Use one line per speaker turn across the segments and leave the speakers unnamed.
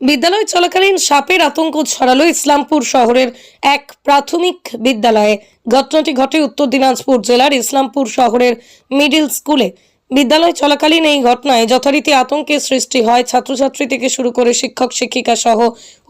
বিদ্যালয় চলাকালীন সাপের আতঙ্ক ছড়ালো ইসলামপুর শহরের এক প্রাথমিক বিদ্যালয়ে। ঘটনাটি ঘটে উত্তর দিনাজপুর জেলার ইসলামপুর শহরের মিডিল স্কুলে। বিদ্যালয় চলাকালীন এই ঘটনায় যথারীতি আতঙ্কের সৃষ্টি হয় ছাত্রছাত্রী থেকে শুরু করে শিক্ষক, শিক্ষিকা সহ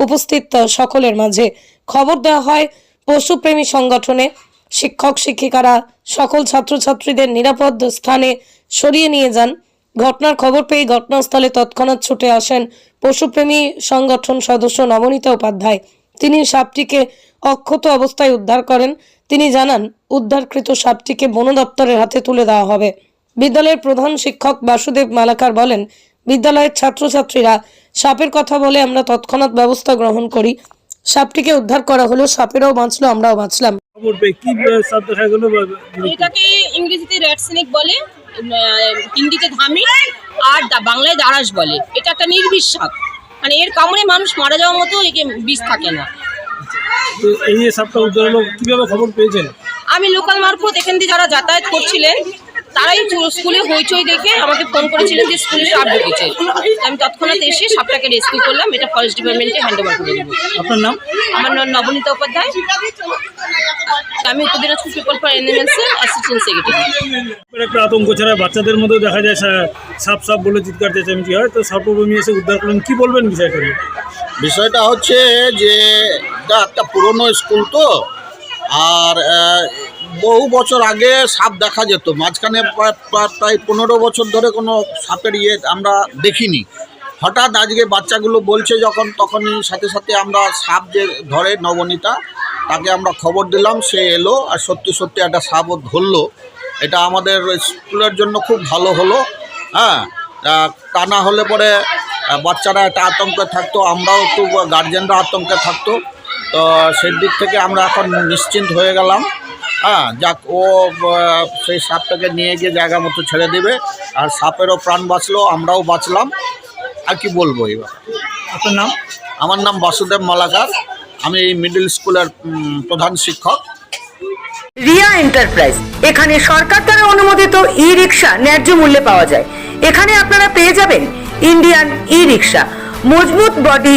উপস্থিত সকলের মাঝে। খবর দেওয়া হয়, পশুপ্রেমী সংগঠনে শিক্ষক, শিক্ষিকারা সকল ছাত্রছাত্রীদের নিরাপদ স্থানে সরিয়ে নিয়ে যান। ঘটনার খবর পেয়ে ঘটনাস্থলে তৎক্ষণাৎ ছুটে আসেন পশুপ্রেমী সংগঠন সদস্য নবনীতা উপাধ্যায়। তিনি সাপটিকে অক্ষত অবস্থায় উদ্ধার করেন। তিনি জানান, উদ্ধারকৃত সাপটিকে বন দপ্তরের হাতে তুলে দেওয়া হবে। বিদ্যালয়ের প্রধান শিক্ষক বাসুদেব মালাকার বলেন, বিদ্যালয়ের ছাত্রছাত্রীরা সাপের কথা বলে আমরা তৎক্ষণাৎ ব্যবস্থা গ্রহণ করি। সাপটিকে উদ্ধার করা হলো, সাপেরও বাঁচলো, আমরাও বাঁচলাম।
খবর পেয়ে কি শব্দ দেখা গেল
এটাকে ইংরেজিতে রেড স্নেক বলে হিন্দিতে ধামি আর বাংলায় দারাস বলে। এটা একটা নির্বিষ সাপ মানে এর কামড়ে মানুষ মারা যাওয়ার মতো একে বিষ থাকে না।
তো এই যে সাপটা উদ্ধার কীভাবে খবর পেয়েছেন?
আমি লোকাল মারফত এখান থেকে যারা যাতায়াত করছিলেন তারাই চু- স্কুলে হইচই দেখে আমাকে ফোন করেছিলেন যে স্কুলে সাপ ঢুকেছে। আমি তৎক্ষণাৎ এসে সাপটাকে রেস্কিউ করলাম এটা ফরেস্ট ডিপার্টমেন্টে হ্যান্ড ওভার করে দেবো
আপনার নাম?
আমার নাম নবনীতা উপাধ্যায়। আমি উত্তর দিনাজপুর পিপল ফর এনিমেলসের অ্যাসিস্ট্যান্ট সেক্রেটারি
একটা আতঙ্ক ছাড়া বাচ্চাদের মধ্যেও দেখা যায় সাপ সাপ বলে চিৎকার চেঁচামেচি হয়। তো সাপভূমি এসে উদ্ধার করলেন কি বলবেন বিষয়টা
বিষয়টা হচ্ছে যে এটা একটা পুরনো স্কুল তো আর বহু বছর আগে সাপ দেখা যেত। মাঝখানে প্রায় পনেরো বছর ধরে কোনো সাপের ইয়ে আমরা দেখিনি। হঠাৎ আজকে বাচ্চাগুলো বলছে যখন, তখনই সাথে সাথে আমরা সাপ যে ধরে নবনীতা, তাকে আমরা খবর দিলাম, সে এলো আর সত্যি সত্যি একটা সাপও ধরলো। এটা আমাদের স্কুলের জন্য খুব ভালো হলো হ্যাঁ। তা না হলে পরে বাচ্চারা একটা আতঙ্কে থাকতো, আমরাও একটু গার্জেনরা আতঙ্কে থাকতো। তো সেই দিক থেকে আমরা এখন নিশ্চিন্ত হয়ে গেলাম। হ্যাঁ যাক ও সেই সাপটাকে নিয়ে গিয়ে জায়গা মতো ছেড়ে দেবে। আর সাপেরও প্রাণ বাঁচলো আমরাও বাঁচলাম। আর কি বলব এবার?
আপনার নাম?
আমার নাম বাসুদেব মালাকার। আমি এই মিডল স্কুলের প্রধান শিক্ষক।
রিয়া এন্টারপ্রাইজ এখানে সরকার দ্বারা অনুমোদিত ই রিক্সা ন্যায্য মূল্যে পাওয়া যায়। এখানে আপনারা পেয়ে যাবেন ইন্ডিয়ান ই রিক্সা মজবুত বডি